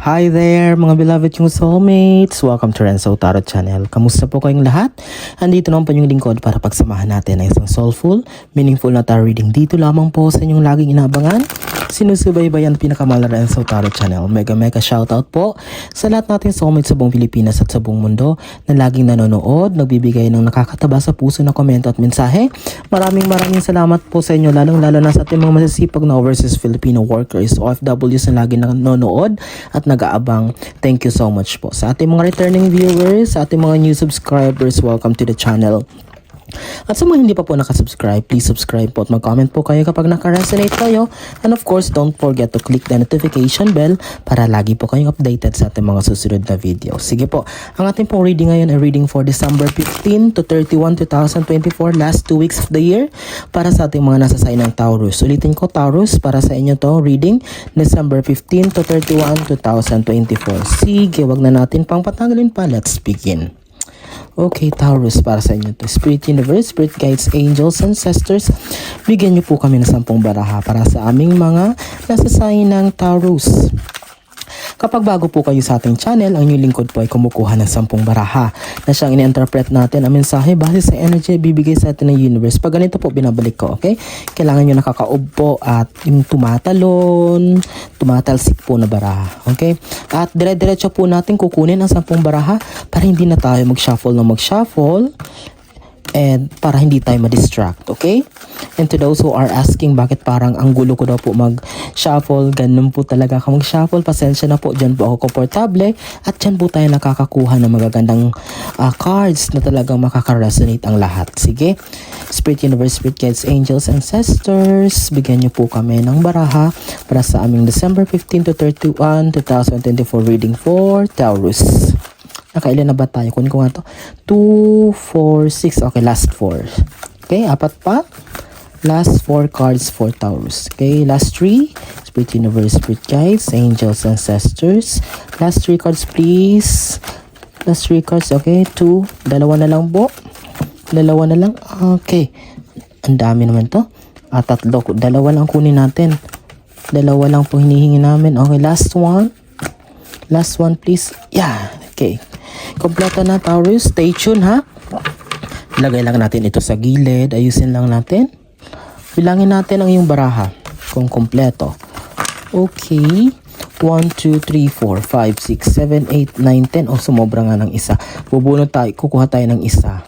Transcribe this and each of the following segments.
Hi there mga beloved yung soulmates! Welcome to Renzo Tarot Channel. Kamusta po kayong lahat? Andito naman po yung lingkod para pagsamahan natin ng isang soulful, meaningful na tarot reading dito lamang po sa inyong laging inabangan. Sinusubaybayan ang pinakamala Renzo Tarot Channel. Mega mega shoutout po sa lahat natin soulmates sa buong Pilipinas at sa buong mundo na laging nanonood, nagbibigay ng nakakataba sa puso na komento at mensahe. Maraming maraming salamat po sa inyo lalong lalo na sa ating mga masisipag na overseas Filipino workers, OFWs na lagi nanonood at nag-aabang. Thank you so much po. Sa ating mga returning viewers, sa ating mga new subscribers, welcome to the channel. At sa mga hindi pa po nakasubscribe, please subscribe po at mag-comment po kayo kapag naka-resonate kayo. And of course, don't forget to click the notification bell para lagi po kayong updated sa ating mga susunod na video. Sige po, ang ating pong reading ngayon ay reading for December 15 to 31, 2024, last two weeks of the year para sa ating mga nasa sign ng Taurus. Ulitin ko Taurus para sa inyo to reading December 15 to 31, 2024. Sige, wag na natin pang patagalin pa. Let's begin. Okay, Taurus, para sa inyo to. Spirit Universe, Spirit Guides, Angels, Ancestors, bigyan niyo po kami ng sampung baraha para sa aming mga nasa sign ng Taurus. Kapag bago po kayo sa ating channel, ang inyong lingkod po ay kumukuha ng sampung baraha na siyang in-interpret natin ang mensahe base sa energy bibigay sa atin ng universe. Pag ganito po, binabalik ko, okay? Kailangan nyo nakakaupo at yung tumatalon, tumatalsik po na baraha, okay? At dire-diretso po natin kukunin ang sampung baraha para hindi na tayo mag-shuffle na mag-shuffle and para hindi tayo ma-distract, okay? And to those who are asking bakit parang ang gulo ko daw po mag-shuffle, ganun po talaga ako mag-shuffle, pasensya na po, dyan po ako komportable at dyan po tayo nakakakuha ng magagandang ah, cards na talagang makaka-resonate ang lahat. Sige, Spirit Universe, Spirit Guides, Angels, Ancestors, bigyan niyo po kami ng baraha para sa aming December 15 to 31, 2024 reading for Taurus. Nakailan na ba tayo? Kunin ko nga to. 2, 4, 6. Okay, last 4. Okay, apat pa. Last 4 cards for Taurus. Okay, last 3. Spirit Universe, Spirit Guides, Angels, Ancestors. Last 3 cards, please. Last 3 cards, okay. 2. Dalawa na lang po. Dalawa na lang. Okay. Ang dami naman to. At tatlo. Dalawa lang kunin natin. Dalawa lang po hinihingi namin. Okay, last one. Last one, please. Yeah. Okay. Kompleto na, Taurus. Stay tuned, ha? Lagay lang natin ito sa gilid. Ayusin lang natin. Bilangin natin ang iyong baraha kung kompleto. Okay. 1, 2, 3, 4, 5, 6, 7, 8, 9, 10. O, sumobra nga ng isa. Bubunod tayo. Kukuha tayo ng isa.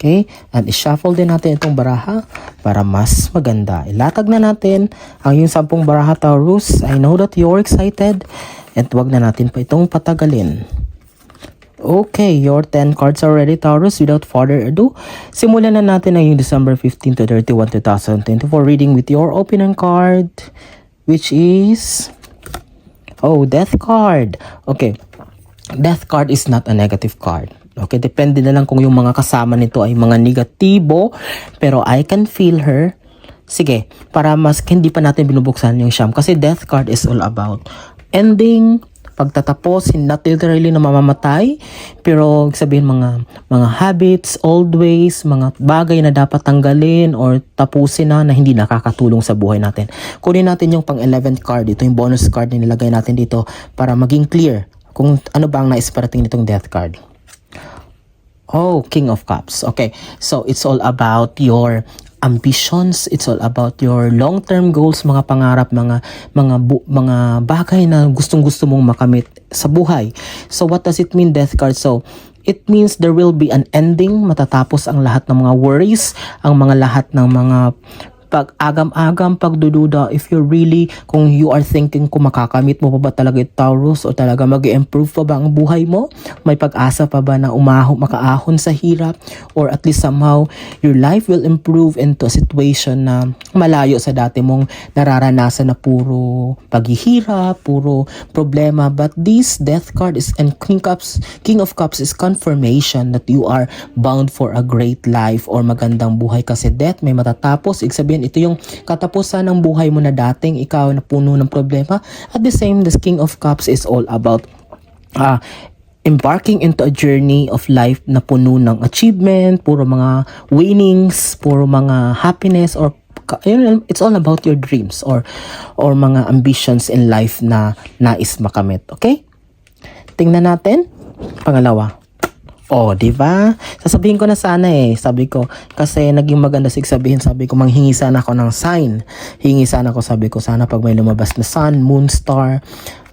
Okay? And i-shuffle din natin itong baraha para mas maganda. Ilatag na natin ang yung sampung baraha Taurus. I know that you're excited. At wag na natin pa itong patagalin. Okay, your 10 cards are ready, Taurus. Without further ado, simulan na natin ang yung December 15 to 31, 2024 reading with your opening card, which is... Oh, Death card. Okay, Death card is not a negative card. Okay, depende na lang kung yung mga kasama nito ay mga negatibo, pero I can feel her. Sige, para mas hindi pa natin binubuksan yung sham kasi death card is all about ending, pagtatapos, not literally na mamamatay, pero sabihin mga mga habits, old ways, mga bagay na dapat tanggalin or tapusin na na hindi nakakatulong sa buhay natin. Kunin natin yung pang 11th card, ito yung bonus card na nilagay natin dito para maging clear kung ano ba ang naisparating nitong death card. Oh, King of Cups. Okay. So, it's all about your ambitions, it's all about your long-term goals, mga pangarap, mga mga bu- mga bagay na gustong-gusto mong makamit sa buhay. So, what does it mean death card? So, it means there will be an ending, matatapos ang lahat ng mga worries, ang mga lahat ng mga pag agam-agam pagdududa if you really kung you are thinking kung makakamit mo pa ba talaga yung Taurus o talaga mag improve pa ba ang buhay mo may pag-asa pa ba na umaho makaahon sa hirap or at least somehow your life will improve into a situation na malayo sa dati mong nararanasan na puro paghihirap puro problema. But this death card is and King Cups King of Cups is confirmation that you are bound for a great life or magandang buhay. Kasi death may matatapos ibig sabihin ito yung katapusan ng buhay mo na dating ikaw na puno ng problema. At the same, the King of Cups is all about uh, embarking into a journey of life na puno ng achievement, puro mga winnings, puro mga happiness or it's all about your dreams or or mga ambitions in life na nais makamit. Okay? Tingnan natin. Pangalawa. Oh, di ba? Sasabihin ko na sana eh. Sabi ko, kasi naging maganda sig sabihin, sabi ko, manghingi sana ako ng sign. Hingi sana ako, sabi ko, sana pag may lumabas na sun, moon star,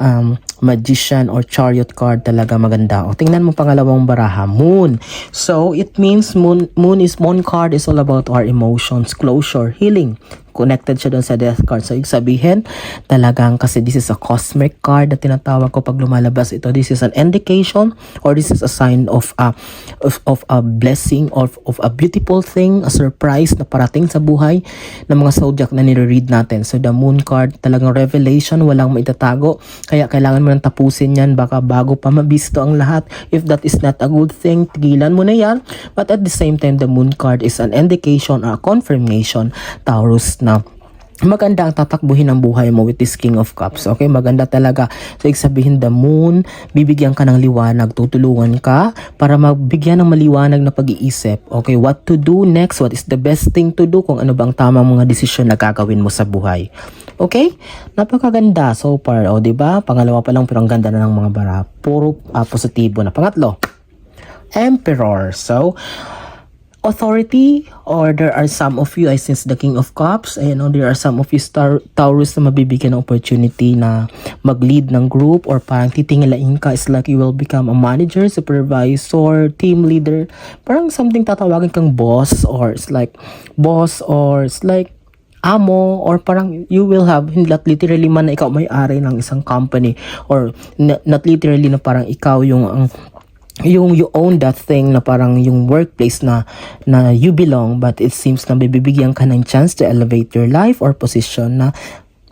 um, magician, or chariot card, talaga maganda. O, tingnan mo pangalawang baraha, moon. So, it means moon, moon is, moon card is all about our emotions, closure, healing connected siya doon sa death card. So, ibig sabihin, talagang kasi this is a cosmic card na tinatawag ko pag lumalabas ito. This is an indication or this is a sign of a, of, of a blessing, of, of a beautiful thing, a surprise na parating sa buhay ng mga zodiac na nire-read natin. So, the moon card, talagang revelation, walang maitatago. Kaya kailangan mo nang tapusin yan, baka bago pa mabisto ang lahat. If that is not a good thing, tigilan mo na yan. But at the same time, the moon card is an indication or a confirmation, Taurus, na maganda ang tatakbuhin ng buhay mo with this King of Cups. Okay, maganda talaga. So, ibig sabihin, the moon, bibigyan ka ng liwanag, tutulungan ka para magbigyan ng maliwanag na pag-iisip. Okay, what to do next? What is the best thing to do? Kung ano bang tamang mga desisyon na gagawin mo sa buhay. Okay? Napakaganda so far. O, di ba? Pangalawa pa lang pero ang ganda na ng mga bara. Puro ah, positibo na. Pangatlo, Emperor. So, authority or there are some of you I sense the King of Cups and know, there are some of you star, Taurus na mabibigyan ng opportunity na mag-lead ng group or parang titingalain ka. Is like you will become a manager, supervisor, team leader. Parang something tatawagin kang boss or it's like boss or it's like amo or parang you will have not literally man na ikaw may-ari ng isang company or not, literally na parang ikaw yung ang yung you own that thing na parang yung workplace na na you belong but it seems na bibigyan ka ng chance to elevate your life or position na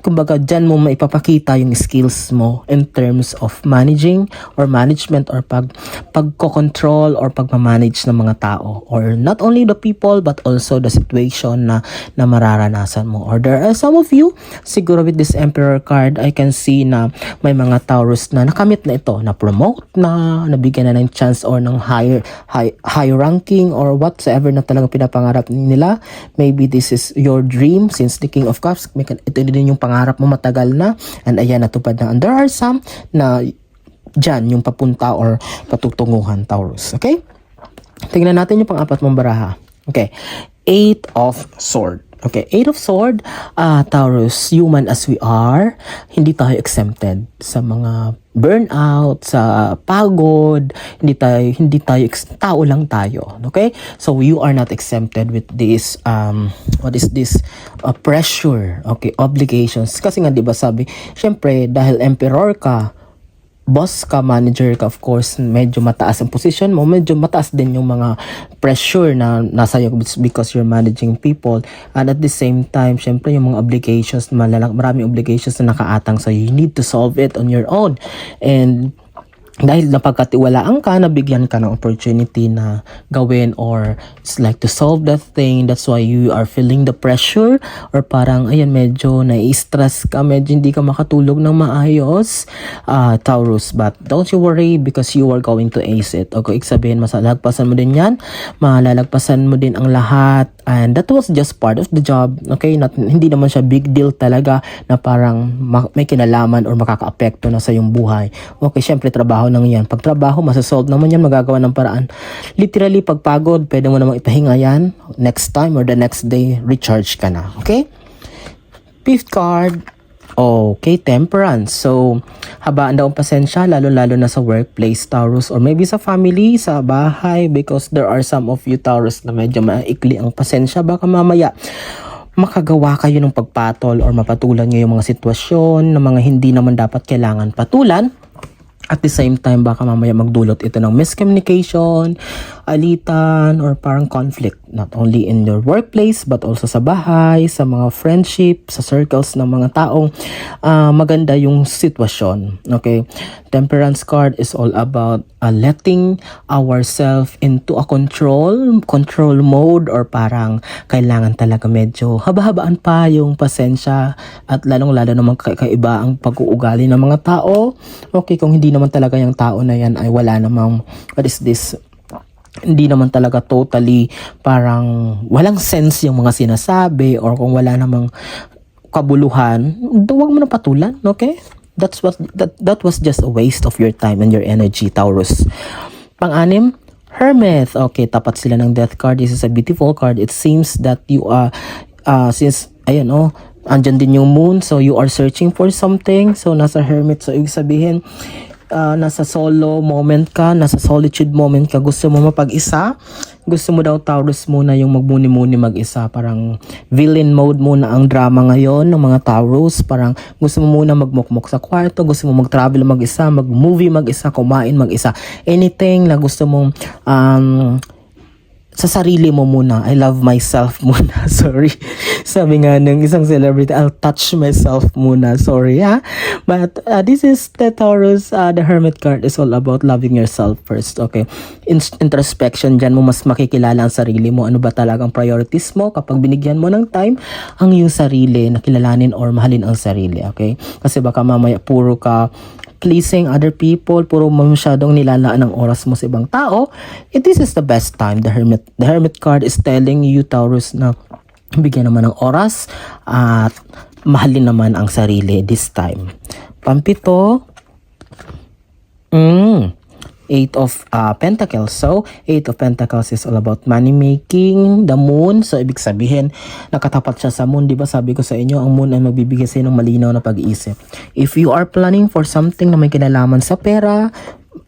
kumbaga dyan mo maipapakita yung skills mo in terms of managing or management or pag pagko-control or pagmamanage ng mga tao or not only the people but also the situation na na mararanasan mo. Or there are some of you siguro with this emperor card I can see na may mga Taurus na nakamit na ito na promote na nabigyan na ng chance or ng higher high, high ranking or whatsoever na talagang pinapangarap nila. Maybe this is your dream since the king of cups ito din yung pangarap mo matagal na. And ayan natupad na. And there are some na dyan yung papunta or patutunguhan Taurus. Okay? Tingnan natin yung pang-apat mong baraha. Okay. Eight of sword. Okay, Eight of Sword, ah Taurus, human as we are, hindi tayo exempted sa mga burnout, sa pagod, hindi tayo, hindi tayo, tao lang tayo, okay? So, you are not exempted with this, um, what is this, uh, pressure, okay, obligations. Kasi nga, di ba sabi, syempre, dahil emperor ka, boss ka, manager ka, of course, medyo mataas ang position mo, medyo mataas din yung mga pressure na nasa iyo because you're managing people. And at the same time, syempre yung mga obligations, malalang, maraming obligations na nakaatang so you need to solve it on your own. And dahil napagkatiwalaan ka, nabigyan ka ng opportunity na gawin or it's like to solve that thing. That's why you are feeling the pressure or parang, ayan, medyo nai-stress ka, medyo hindi ka makatulog ng maayos, uh, Taurus. But don't you worry because you are going to ace it. O kung sabihin, masalagpasan mo din yan, malalagpasan mo din ang lahat. And that was just part of the job. Okay? Not, hindi naman siya big deal talaga na parang ma- may kinalaman or makaka-apekto na sa iyong buhay. Okay, syempre trabaho nang yan. Pag trabaho, masasolve naman yan, magagawa ng paraan. Literally, pag pagod, pwede mo namang ipahinga yan. Next time or the next day, recharge ka na. Okay? Fifth card, Okay, temperance. So, habaan daw ang pasensya, lalo-lalo na sa workplace, Taurus, or maybe sa family, sa bahay, because there are some of you, Taurus, na medyo maikli ang pasensya. Baka mamaya, makagawa kayo ng pagpatol or mapatulan nyo yung mga sitwasyon na mga hindi naman dapat kailangan patulan. At the same time, baka mamaya magdulot ito ng miscommunication, alitan, or parang conflict. Not only in your workplace, but also sa bahay, sa mga friendship, sa circles ng mga taong ah, maganda yung sitwasyon. Okay? Temperance card is all about ah, letting ourselves into a control, control mode, or parang kailangan talaga medyo haba-habaan pa yung pasensya at lalong-lalo naman kakaiba ang pag-uugali ng mga tao. Okay, kung hindi naman talaga yung tao na yan ay wala namang, what is this, hindi naman talaga totally parang walang sense yung mga sinasabi or kung wala namang kabuluhan, huwag mo na patulan, okay? That's what that that was just a waste of your time and your energy, Taurus. Pang-anim, Hermit. Okay, tapat sila ng death card. This is a beautiful card. It seems that you are uh, since ayan oh, andyan din yung moon, so you are searching for something. So nasa Hermit, so ibig sabihin uh, nasa solo moment ka, nasa solitude moment ka, gusto mo mapag-isa, gusto mo daw Taurus muna yung magmuni-muni mag-isa, parang villain mode muna ang drama ngayon ng mga Taurus, parang gusto mo muna magmukmok sa kwarto, gusto mo mag-travel mag-isa, mag-movie mag-isa, kumain mag-isa, anything na gusto mong um, sa sarili mo muna. I love myself muna. Sorry. Sabi nga ng isang celebrity, I'll touch myself muna. Sorry, ha? But uh, this is the Taurus, uh, the Hermit card is all about loving yourself first. Okay. In- introspection, dyan mo mas makikilala ang sarili mo. Ano ba talagang priorities mo kapag binigyan mo ng time ang iyong sarili na kilalanin or mahalin ang sarili. Okay? Kasi baka mamaya puro ka pleasing other people, puro mo masyadong nilalaan ng oras mo sa ibang tao, it this is the best time. The Hermit, the Hermit card is telling you, Taurus, na bigyan naman ng oras at mahalin naman ang sarili this time. Pampito, mm, Eight of uh, Pentacles. So, Eight of Pentacles is all about money making, the moon. So, ibig sabihin, nakatapat siya sa moon. Di ba sabi ko sa inyo, ang moon ay magbibigay sa inyo ng malinaw na pag-iisip. If you are planning for something na may kinalaman sa pera,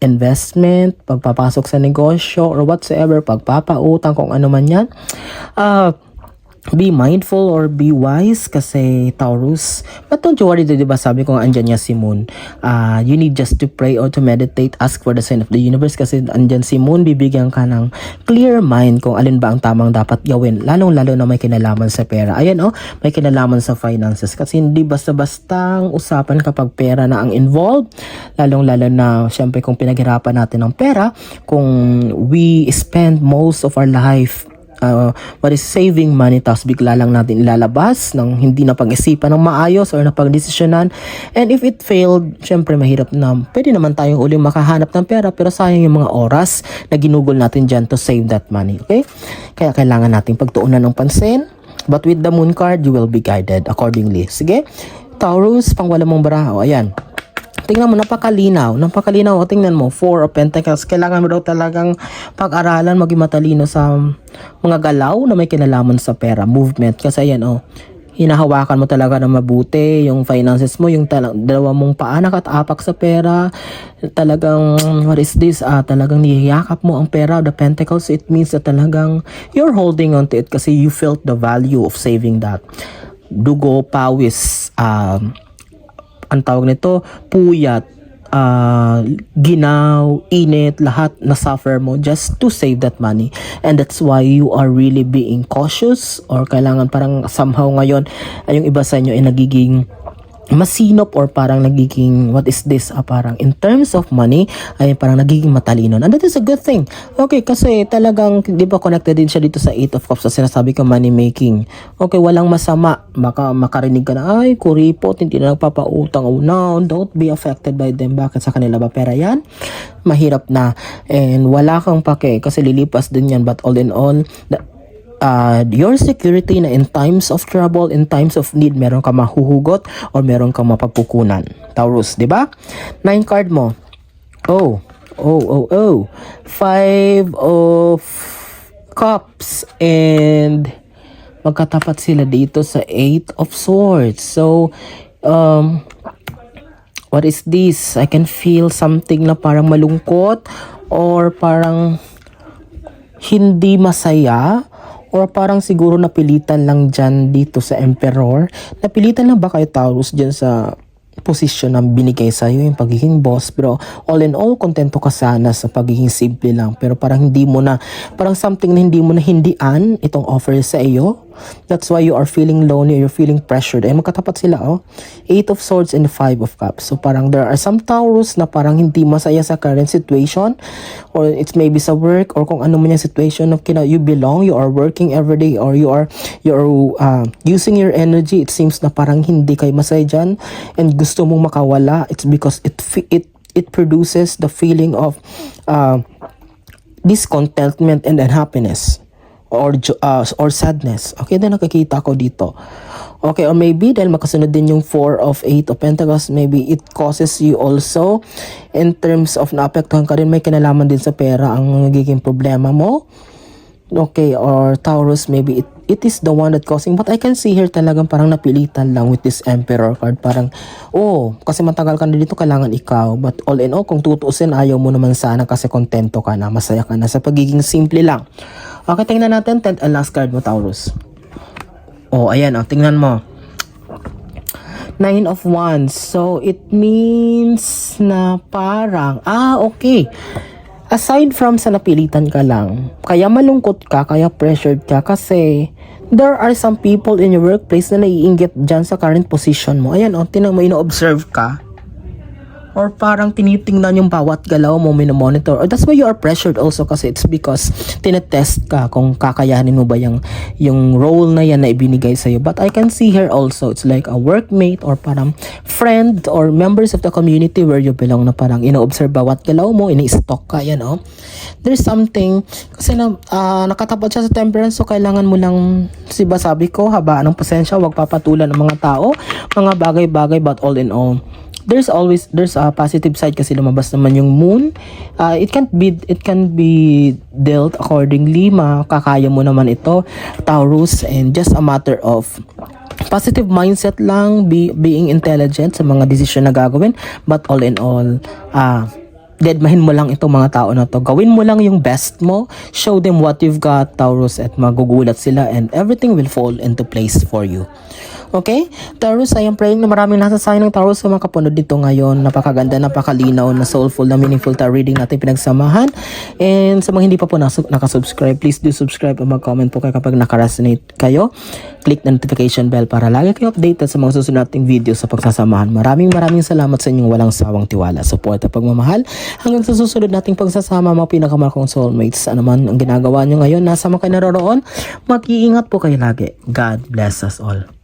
investment, pagpapasok sa negosyo, or whatsoever, pagpapautang, kung ano man yan, uh, be mindful or be wise kasi Taurus. But don't you worry, di ba sabi ko nga andyan niya si Moon. Uh, you need just to pray or to meditate, ask for the sign of the universe kasi andyan si Moon, bibigyan ka ng clear mind kung alin ba ang tamang dapat gawin. Lalong-lalo na may kinalaman sa pera. Ayan oh, may kinalaman sa finances kasi hindi basta-bastang usapan kapag pera na ang involved. Lalong-lalo na syempre kung pinaghirapan natin ng pera, kung we spend most of our life uh, what is saving money? Tapos bigla lang natin ilalabas ng hindi na pag-isipan ng maayos or na pag-desisyonan. And if it failed syempre mahirap na pwede naman tayong uling makahanap ng pera pero sayang yung mga oras na ginugol natin dyan to save that money okay? Kaya kailangan natin pagtuunan ng pansin. But with the moon card you will be guided accordingly. Sige Taurus pang wala mong baraho ayan tingnan mo, napakalinaw. Napakalinaw. O, tingnan mo, Four of Pentacles. Kailangan mo daw talagang pag-aralan, maging matalino sa mga galaw na may kinalaman sa pera, movement. Kasi yan, oh, hinahawakan mo talaga na mabuti yung finances mo, yung dalawa mong paa nakatapak sa pera, talagang, what is this, ah, talagang niyayakap mo ang pera, the pentacles, it means that talagang you're holding on to it kasi you felt the value of saving that. Dugo, pawis, um, ang tawag nito, puyat, uh, ginaw, init, lahat na suffer mo just to save that money. And that's why you are really being cautious or kailangan parang somehow ngayon ay yung iba sa inyo ay nagiging masinop or parang nagiging what is this? Ah, parang in terms of money ay parang nagiging matalino. And that is a good thing. Okay kasi talagang di ba connected din siya dito sa 8 of cups sa sinasabi ko money making. Okay walang masama. Baka makarinig ka na ay kuripot hindi na nagpapautang. Oh no don't be affected by them. Bakit sa kanila ba? Pera yan mahirap na. And wala kang pake kasi lilipas din yan. But all in all the, uh, your security na in times of trouble, in times of need, meron ka mahuhugot or meron ka mapagpukunan. Taurus, di ba? Nine card mo. Oh, oh, oh, oh. Five of cups and magkatapat sila dito sa eight of swords. So, um, what is this? I can feel something na parang malungkot or parang hindi masaya or parang siguro napilitan lang dyan dito sa Emperor. Napilitan lang ba kayo Taurus dyan sa posisyon na binigay sa'yo yung pagiging boss? Pero all in all kontento ka sana sa pagiging simple lang. Pero parang hindi mo na parang something na hindi mo na hindian itong offer sa iyo that's why you are feeling lonely you're feeling pressured. Eh magkatapat sila oh. Eight of swords and five of cups. So parang there are some Taurus na parang hindi masaya sa current situation or it's maybe sa work or kung ano man yung situation of kina you belong you are working every day or you are you're uh, using your energy. It seems na parang hindi kayo masaya dyan and gusto mong makawala. It's because it it it produces the feeling of uh, discontentment and unhappiness or uh, or sadness. Okay, then nakikita ko dito. Okay, or maybe dahil makasunod din yung 4 of 8 of Pentacles, maybe it causes you also in terms of naapektuhan ka rin, may kinalaman din sa pera ang nagiging problema mo. Okay, or Taurus, maybe it, it is the one that causing. But I can see here talagang parang napilitan lang with this Emperor card. Parang, oh, kasi matagal ka na dito, kailangan ikaw. But all in all, kung tutuusin, ayaw mo naman sana kasi kontento ka na, masaya ka na sa pagiging simple lang. Okay, tingnan natin, 10th and last card mo, Taurus. Oh, ayan, oh, tingnan mo. Nine of Wands. So, it means na parang, ah, okay. Aside from sa napilitan ka lang, kaya malungkot ka, kaya pressured ka kasi there are some people in your workplace na naiinggit dyan sa current position mo. Ayan, oh, tinan mo, ino-observe ka or parang tinitingnan yung bawat galaw mo, minomonitor. Or that's why you are pressured also kasi it's because tinetest ka kung kakayanin mo ba yung, yung role na yan na ibinigay sa'yo. But I can see here also, it's like a workmate or parang friend or members of the community where you belong na parang ino-observe bawat galaw mo, ini-stalk ka, yan oh. There's something, kasi na, ah, nakatapat siya sa temperance so kailangan mo lang, siba sabi ko, habaan ng pasensya, wag papatulan ng mga tao, mga bagay-bagay but all in all, there's always there's a positive side kasi lumabas naman yung moon. Uh, it can't be it can be dealt accordingly. Makakaya mo naman ito Taurus and just a matter of positive mindset lang be, being intelligent sa mga decision na gagawin. But all in all ah deadmahin mo lang itong mga tao na to. Gawin mo lang yung best mo. Show them what you've got, Taurus, at magugulat sila and everything will fall into place for you. Okay? Taurus, I am praying na maraming nasa sign ng Taurus sa mga kapunod dito ngayon. Napakaganda, napakalinaw, na soulful, na meaningful tarot reading natin pinagsamahan. And sa mga hindi pa po nakasubscribe, please do subscribe at mag-comment po kayo kapag nakaresonate kayo. Click the notification bell para lagi kayo updated sa mga susunod nating video sa pagsasamahan. Maraming maraming salamat sa inyong walang sawang tiwala, support at pagmamahal. Hanggang sa susunod nating pagsasama mga pinakamalakong soulmates. Ano man ang ginagawa nyo ngayon, nasa mga kayo naroroon, mag-iingat po kayo lagi. God bless us all.